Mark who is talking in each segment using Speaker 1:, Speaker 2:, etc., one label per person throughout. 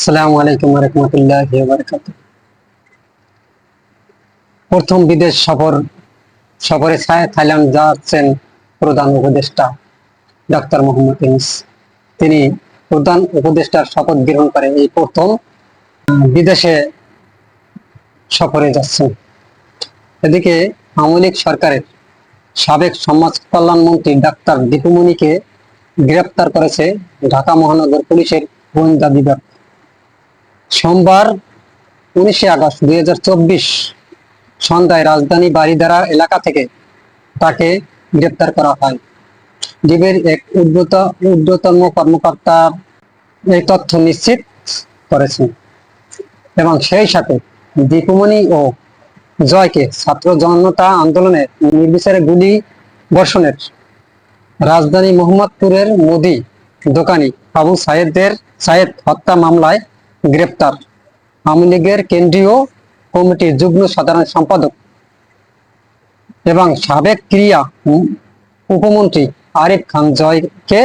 Speaker 1: আসসালামু আলাইকুম রহমতুল্লাহ প্রথম বিদেশ সফর, সফরে থাইল্যান্ড যাচ্ছেন প্রধান উপদেষ্টা ডাক্তার মোহাম্মদ ইউনুস। তিনি প্রধান উপদেষ্টার শপথ গ্রহণ করে এই প্রথম বিদেশে সফরে যাচ্ছেন। এদিকে আওয়ামী লীগ সরকারের সাবেক সমাজ কল্যাণ মন্ত্রী ডাক্তার দীপুমণিকে গ্রেপ্তার করেছে ঢাকা মহানগর পুলিশের গোয়েন্দা বিভাগ। সোমবার উনিশে আগস্ট দুই সন্ধ্যায় রাজধানী বাড়িধারা এলাকা থেকে তাকে গ্রেপ্তার করা হয়। ডিবের এক উর্ধ্বত ঊর্ধ্বতম কর্মকর্তা এই তথ্য নিশ্চিত করেছেন এবং সেই সাথে দীপুমণি ও জয়কে ছাত্র জনতা আন্দোলনের নির্বিচারে গুলি বর্ষণের রাজধানী মোহাম্মদপুরের মোদি দোকানি আবু সাইদের সাইদ হত্যা মামলায় গ্রেপ্তার। আওয়ামী লীগের কেন্দ্রীয় কমিটির যুগ্ম সাধারণ সম্পাদক এবং সাবেক ক্রিয়া উপমন্ত্রী আরিফ খান জয়কে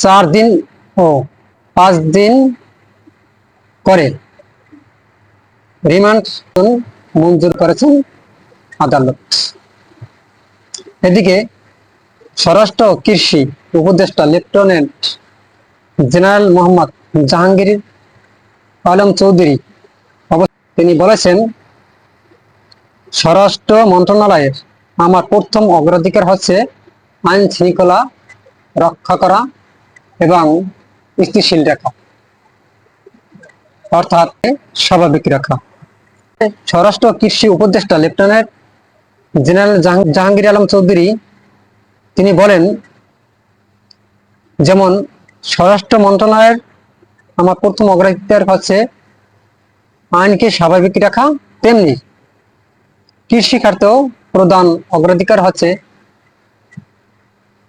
Speaker 1: চার দিন ও পাঁচ দিন করে রিমান্ড মঞ্জুর করেছেন আদালত। এদিকে স্বরাষ্ট্র কৃষি উপদেষ্টা লেফটেন্যান্ট জেনারেল মোহাম্মদ জাহাঙ্গীর আলম চৌধুরী। তিনি বলেছেন, স্বরাষ্ট্র মন্ত্রণালয়ের আমার প্রথম অগ্রাধিকার হচ্ছে আইন শৃঙ্খলা রক্ষা করা এবং স্থিতিশীল রাখা অর্থাৎ স্বাভাবিক রাখা স্বরাষ্ট্র কৃষি উপদেষ্টা লেফটেন্যান্ট জেনারেল জাহাঙ্গীর আলম চৌধুরী, তিনি বলেন, যেমন স্বরাষ্ট্র মন্ত্রণালয়ের আমার প্রথম অগ্রাধিকার হচ্ছে আইনকে স্বাভাবিক রাখা, তেমনি কৃষি খাতেও প্রধান অগ্রাধিকার হচ্ছে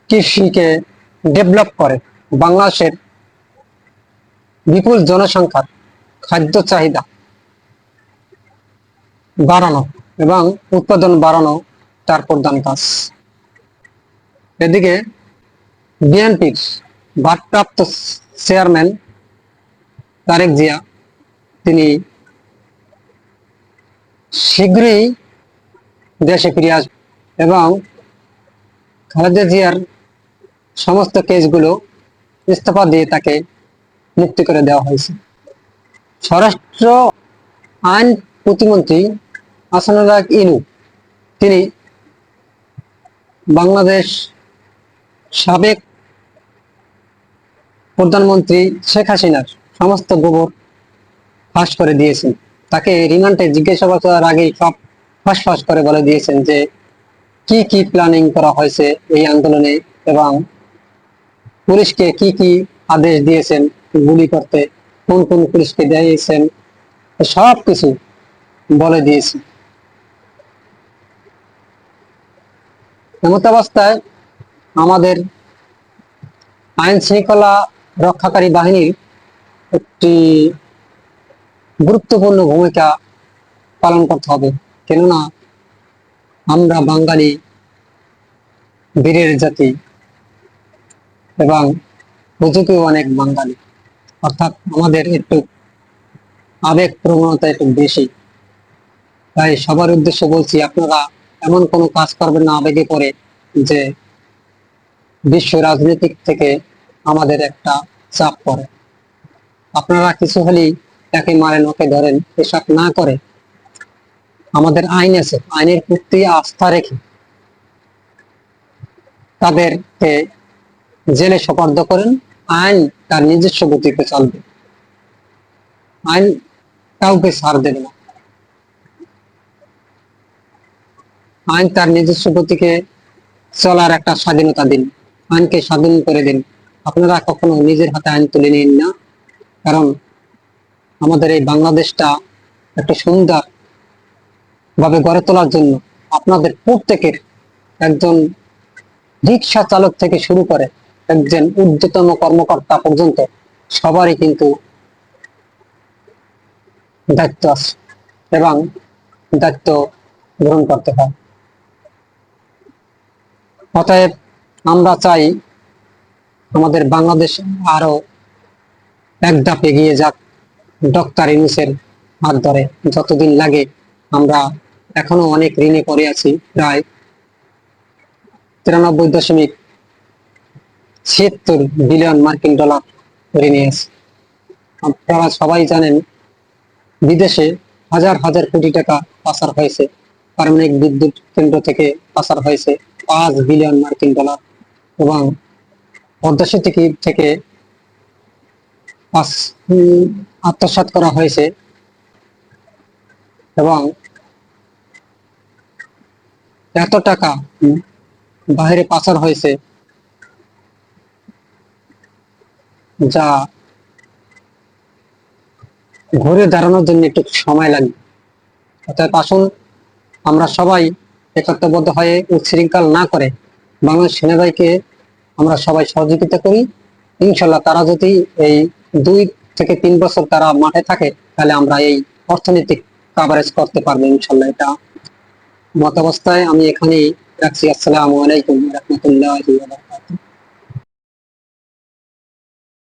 Speaker 1: কৃষিকে ডেভেলপ করে বাংলাদেশের বিপুল জনসংখ্যার খাদ্য চাহিদা বাড়ানো এবং উৎপাদন বাড়ানো তার প্রধান কাজ। এদিকে বিএনপির ভারপ্রাপ্ত চেয়ারম্যান তারেক জিয়া, তিনি শীঘ্রই দেশে ফিরে আসবে এবং খালেদা জিয়ার সমস্ত কেসগুলো ইস্তফা দিয়ে তাকে মুক্তি করে দেওয়া হয়েছে। স্বরাষ্ট্র আইন প্রতিমন্ত্রী আসানুল্লাহ ইনু, তিনি বাংলাদেশ সাবেক প্রধানমন্ত্রী শেখ হাসিনার সমস্ত গোবর ফাঁস করে দিয়েছেন। তাকে রিমান্ডে জিজ্ঞাসাবাদ করার আগেই সব ফাঁস ফাঁস করে বলে দিয়েছেন যে, কি কি প্ল্যানিং করা হয়েছে এই আন্দোলনে এবং পুলিশকে কি কি আদেশ দিয়েছেন, গুলি করতে, কোন কোন পুলিশকে দিয়েছেন, সব কিছু বলে দিয়েছে। এমত অবস্থায় আমাদের আইন শৃঙ্খলা রক্ষাকারী বাহিনীর একটি গুরুত্বপূর্ণ ভূমিকা পালন করতে হবে। কেননা, আমরা বাঙালি, বীরের জাতি এবং বুঝুকেও অনেক বাঙালি। অর্থাৎ আমাদের একটু আবেগ প্রবণতা একটু বেশি। তাই সবার উদ্দেশ্যে বলছি, আপনারা এমন কোনো কাজ করবেন না আবেগে পড়ে যে বিশ্ব রাজনীতিক থেকে আমাদের একটা চাপ পড়ে। আপনারা কিছু হলেই তাকে মারেন, ওকে ধরেন, এসব না করে। আমাদের আইন আছে, আইনের প্রতি আস্থা রেখে তাদেরকে জেলে সোপর্দ করেন। আইন তার নিজস্ব গতিতে চলবে। আইন কাউকে ছাড় দেবে না। আইন তার নিজস্ব গতিকে চলার একটা স্বাধীনতা দিন। আইনকে স্বাধীন করে দিন। আপনারা কখনো নিজের হাতে আইন তুলে নিন না। কারণ আমাদের এই বাংলাদেশটা একটা সুন্দর ভাবে গড়ে তোলার জন্য আপনাদের প্রত্যেকের একজন রিক্সা চালক থেকে শুরু করে একজন ঊর্ধ্বতম কর্মকর্তা পর্যন্ত সবারই কিন্তু দায়িত্ব আছে এবং দায়িত্ব গ্রহণ করতে হয়। অতএব আমরা চাই আমাদের বাংলাদেশ আরও এক ধাপ এগিয়ে যাক ডক্টর ইউনুসের হাত ধরে। যতদিন লাগে আমরা এখনও অনেক ঋণে পড়ে আছি, প্রায় তিরানব্বই দশমিক ছিয়াত্তর বিলিয়ন মার্কিন ডলার ঋণে আছে। আপনারা সবাই জানেন বিদেশে হাজার হাজার কোটি টাকা পাচার হয়েছে, পারমাণবিক বিদ্যুৎ কেন্দ্র থেকে পাচার হয়েছে পাঁচ বিলিয়ন মার্কিন ডলার এবং পদ্মা সেতু থেকে আত্মসাৎ করা হয়েছে। এবং এত টাকা বাইরে পাচার হয়েছে, যা ঘুরে দাঁড়ানোর জন্য একটু সময় লাগবে অর্থাৎ আসুন, আমরা সবাই একত্রবদ্ধ হয়ে উচ্ছৃঙ্খল না করে বাংলাদেশ সেনাবাহিনীকে আমরা সবাই সহযোগিতা করি। ইনশাল্লাহ তারা যদি এই দুই থেকে তিন বছর তারা মাঠে থাকে, তাহলে আমরা এই অর্থনৈতিক কাভারেজ করতে পারব ইনশাল্লাহ। এটা মত অবস্থায় আমি এখানেই রাখছি। আসসালামু আলাইকুম রহমতুল্লাহ